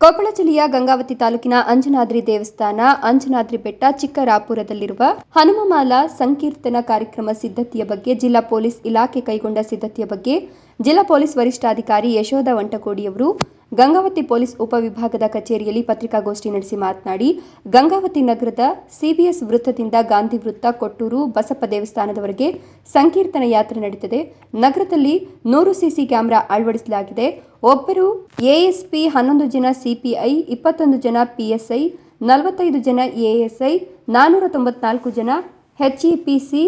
ಕೊಪ್ಪಳ ಜಿಲ್ಲೆಯ ಗಂಗಾವತಿ ತಾಲೂಕಿನ ಅಂಜನಾದ್ರಿ ದೇವಸ್ಥಾನ, ಅಂಜನಾದ್ರಿ ಬೆಟ್ಟ, ಚಿಕ್ಕರಾಪುರದಲ್ಲಿರುವ ಹನುಮಮಾಲಾ ಸಂಕೀರ್ತನ ಕಾರ್ಯಕ್ರಮ ಸಿದ್ಧತೆಯ ಬಗ್ಗೆ ಜಿಲ್ಲಾ ಪೊಲೀಸ್ ಇಲಾಖೆ ಕೈಗೊಂಡ ಸಿದ್ಧತೆಯ ಬಗ್ಗೆ ಜಿಲ್ಲಾ ಪೊಲೀಸ್ ವರಿಷ್ಠಾಧಿಕಾರಿ ಯಶೋಧ ವಂಟಕೋಡಿಯವರು ಗಂಗಾವತಿ ಪೊಲೀಸ್ ಉಪವಿಭಾಗದ ಕಚೇರಿಯಲ್ಲಿ ಪತ್ರಿಕಾಗೋಷ್ಠಿ ನಡೆಸಿ ಮಾತನಾಡಿ, ಗಂಗಾವತಿ ನಗರದ ಸಿಬಿಎಸ್ ವೃತ್ತದಿಂದ ಗಾಂಧಿ ವೃತ್ತ ಕೊಟ್ಟೂರು ಬಸಪ್ಪ ದೇವಸ್ಥಾನದವರೆಗೆ ಸಂಕೀರ್ತನ ಯಾತ್ರೆ ನಡೆಯುತ್ತದೆ ನಗರದಲ್ಲಿ ನೂರು ಸಿಸಿ ಕ್ಯಾಮೆರಾ ಅಳವಡಿಸಲಾಗಿದೆ. ಒಬ್ಬರು ಎಎಸ್ಪಿ, ಹನ್ನೊಂದು ಜನ ಸಿಪಿಐ, ಇಪ್ಪತ್ತೊಂದು ಜನ ಪಿಎಸ್ಐ, ನಲವತ್ತೈದು ಜನ ಎಎಸ್ಐ ನಾನ್ನೂರ ತೊಂಬತ್ನಾಲ್ಕು ಜನ ಎಚ್ಇಪಿಸಿ,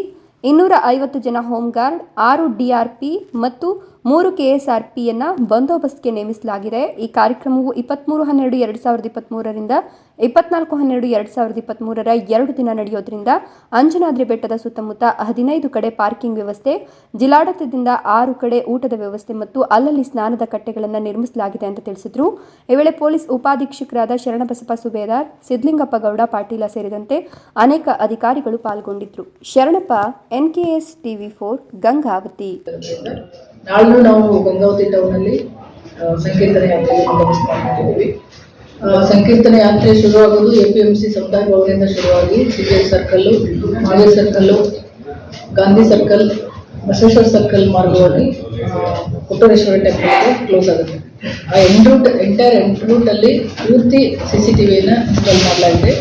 ಇನ್ನೂರ ಐವತ್ತು ಜನ ಹೋಮ್ಗಾರ್ಡ್ ಆರು ಡಿಆರ್ಪಿ ಮತ್ತು ಮೂರು ಕೆಎಸ್ಆರ್ಪಿಯನ್ನ ಬಂದೋಬಸ್ತ್ಗೆ ನೇಮಿಸಲಾಗಿದೆ. ಈ ಕಾರ್ಯಕ್ರಮವು ಇಪ್ಪತ್ತ್ಮೂರು ಹನ್ನೆರಡು ಎರಡು ಸಾವಿರದ ಇಪ್ಪತ್ತ್ಮೂರರಿಂದ ಇಪ್ಪತ್ನಾಲ್ಕು ಹನ್ನೆರಡು ಎರಡು ಸಾವಿರದ ಇಪ್ಪತ್ತ್ಮೂರರ ಎರಡು ದಿನ ನಡೆಯೋದ್ರಿಂದ ಅಂಜನಾದ್ರಿ ಬೆಟ್ಟದ ಸುತ್ತಮುತ್ತ ಹದಿನೈದು ಕಡೆ ಪಾರ್ಕಿಂಗ್ ವ್ಯವಸ್ಥೆ, ಜಿಲ್ಲಾಡಳಿತದಿಂದ ಆರು ಕಡೆ ಊಟದ ವ್ಯವಸ್ಥೆ ಮತ್ತು ಅಲ್ಲಲ್ಲಿ ಸ್ನಾನದ ಕಟ್ಟೆಗಳನ್ನು ನಿರ್ಮಿಸಲಾಗಿದೆ ಅಂತ ತಿಳಿಸಿದ್ರು. ಈ ವೇಳೆ ಪೊಲೀಸ್ ಉಪಾಧೀಕ್ಷಕರಾದ ಶರಣಬಸಪ್ಪ ಸುಬೇದಾರ್ ಸಿದ್ಲಿಂಗಪ್ಪ ಗೌಡ, ಪಾಟೀಲ ಸೇರಿದಂತೆ ಅನೇಕ ಅಧಿಕಾರಿಗಳು ಪಾಲ್ಗೊಂಡಿದ್ರು. Sharanappa, NKS TV four, Gangavathi. ನಾಳ್ದು ನಾವು ಗಂಗಾವತಿ ಟೌನಲ್ಲಿ ಸಂಕೀರ್ತನೆ ಮಾಡ್ಕೊಂಡಿದ್ದೀವಿ ಆ, ಸಂಕೀರ್ತನೆ ಯಾತ್ರೆ ಶುರುವಾಗೋದು ಎ ಪಿ ಎಂ ಸಿ ಸಮುದಾಯ ಭವನದಿಂದ ಶುರುವಾಗಿ C B I circle ಮಾಗೆ circle Gandhi circle Basaveshwara circle ಮಾರ್ಗವಾಗಿ ಟೆಂಪಲ್ ಟೆಂಪಲ್ಗೆ ಕ್ಲೋಸ್ ಆಗುತ್ತೆ. ಆ ಎಂಡ್ ರೂಟ್ ಎಂಟೈರ್ ಎಂಡ್ ರೂಟಲ್ಲಿ ಪೂರ್ತಿ ಸಿ ಸಿ ಟಿ ವಿಯನ್ನು ಇನ್ಸ್ಟಾಲ್ ಮಾಡಲಾಗಿದೆ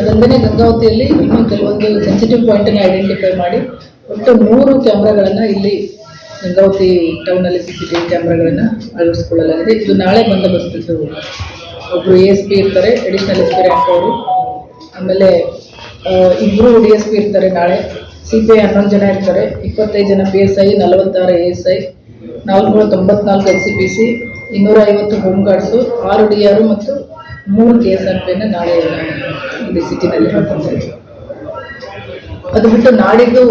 ಅದಲ್ಲದೆ ಗಂಗಾವತಿಯಲ್ಲಿ ಇನ್ನೂ ಕೆಲವೊಂದು ಸೆನ್ಸಿಟಿವ್ ಪಾಯಿಂಟನ್ನು ಐಡೆಂಟಿಫೈ ಮಾಡಿ ಒಟ್ಟು ಮೂರು ಕ್ಯಾಮ್ರಾಗಳನ್ನು ಇಲ್ಲಿ ಗಂಗಾವತಿ ಟೌನಲ್ಲಿ ಸಿ ಸಿ ಟಿ ವಿ ಕ್ಯಾಮ್ರಾಗಳನ್ನು ಅಳವಡಿಸಿಕೊಳ್ಳಲಾಗಿದೆ. ಇದು ನಾಳೆ ಬಂದೋಬಸ್ತಿದ್ದು ಒಬ್ಬರು ಎ ಎಸ್ ಪಿ ಇರ್ತಾರೆ ಅಡಿಷನಲ್ ಎಸ್ ಪಿ ರ್ಯಾಂಕ್ ಅವರು. ಆಮೇಲೆ ಇಬ್ಬರು ಡಿ ಎಸ್ ಪಿ ಇರ್ತಾರೆ ನಾಳೆ. ಸಿ ಪಿ ಐ ಹನ್ನೊಂದು ಜನ ಇರ್ತಾರೆ, ಇಪ್ಪತ್ತೈದು ಜನ ಪಿ ಎಸ್ ಐ ನಲವತ್ತಾರು ಎ ಎಸ್ ಐ ನಾಲ್ಕುನೂರ ತೊಂಬತ್ನಾಲ್ಕು ಎಲ್ ಸಿ ಪಿ ಸಿ ಇನ್ನೂರ ಐವತ್ತು ಹೋಮ್ ಗಾರ್ಡ್ಸು ಆರು ಡಿ ಆರು ಮತ್ತು ಮೂರು ಕೆ ಎಸ್ ಆರ್ ಪಿಯನ್ನು ನಾಳೆ, ಇಲ್ಲಿ ಸಿಟಿನಲ್ಲಿ ಹಾಕ್ಕೊಳ್ತಾ ಅದು ಬಿಟ್ಟು ನಾಡಿದ್ದು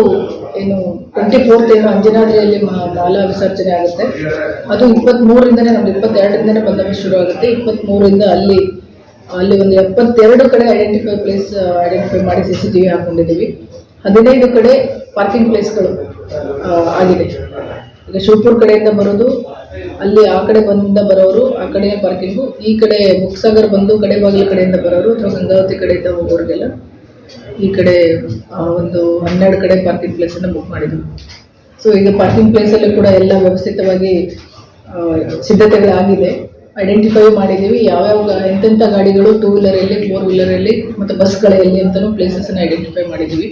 ಏನು ಟ್ವೆಂಟಿ ಫೋರ್ತ್ ಏನು ಅಂಜನಾದ್ರಿಯಲ್ಲಿ ಬಾಲ ವಿಸರ್ಜನೆ ಆಗುತ್ತೆ. ಅದು ಇಪ್ಪತ್ತ್ಮೂರಿಂದನೇ ನಮ್ದು ಇಪ್ಪತ್ತೆರಡರಿಂದನೇ ಬಂದೋಬಸ್ತ್ ಶುರು ಆಗುತ್ತೆ. ಇಪ್ಪತ್ತ್ಮೂರರಿಂದ ಅಲ್ಲಿ ಅಲ್ಲಿ ಒಂದು ಎಪ್ಪತ್ತೆರಡು ಕಡೆ ಐಡೆಂಟಿಫೈ ಪ್ಲೇಸ್ ಐಡೆಂಟಿಫೈ ಮಾಡಿ ಸಿ ಸಿ ಟಿ ವಿ ಹಾಕೊಂಡಿದ್ದೀವಿ. ಹದಿನೈದು ಕಡೆ ಪಾರ್ಕಿಂಗ್ ಪ್ಲೇಸ್ಗಳು ಆಗಿದೆ. ಈಗ ಶಿವಪುರ ಕಡೆಯಿಂದ ಬರೋದು, ಅಲ್ಲಿ ಆ ಕಡೆ ಬಂದ ಬರೋರು, ಆ ಕಡೆ ಪಾರ್ಕಿಂಗು ಈ ಕಡೆ ಬುಕ್ಸಾಗರ್ ಬಂದು ಕಡೆ ಬಾಗಿಲ ಕಡೆಯಿಂದ ಬರೋರು, ಅಥವಾ ಗಂಗಾವತಿ ಕಡೆಯಿಂದ ಹೋಗೋರಿಗೆಲ್ಲ. ಈ ಕಡೆ ಒಂದು ಹನ್ನೆರಡು ಕಡೆ ಪಾರ್ಕಿಂಗ್ ಪ್ಲೇಸನ್ನು ಬುಕ್ ಮಾಡಿದ್ವಿ ಸೊ ಈಗ ಪಾರ್ಕಿಂಗ್ ಪ್ಲೇಸಲ್ಲೂ ಕೂಡ ಎಲ್ಲ ವ್ಯವಸ್ಥಿತವಾಗಿ ಸಿದ್ಧತೆಗಳಾಗಿದೆ. ಐಡೆಂಟಿಫೈ ಮಾಡಿದ್ದೀವಿ. ಯಾವ್ಯಾವ ಎಂತೆಂಥ ಗಾಡಿಗಳು ಟೂ ವೀಲರಲ್ಲಿ ಫೋರ್ ವೀಲರಲ್ಲಿ ಮತ್ತು ಬಸ್ಗಳಲ್ಲಿ ಅಂತಲೂ ಪ್ಲೇಸಸನ್ನು ಐಡೆಂಟಿಫೈ ಮಾಡಿದ್ದೀವಿ.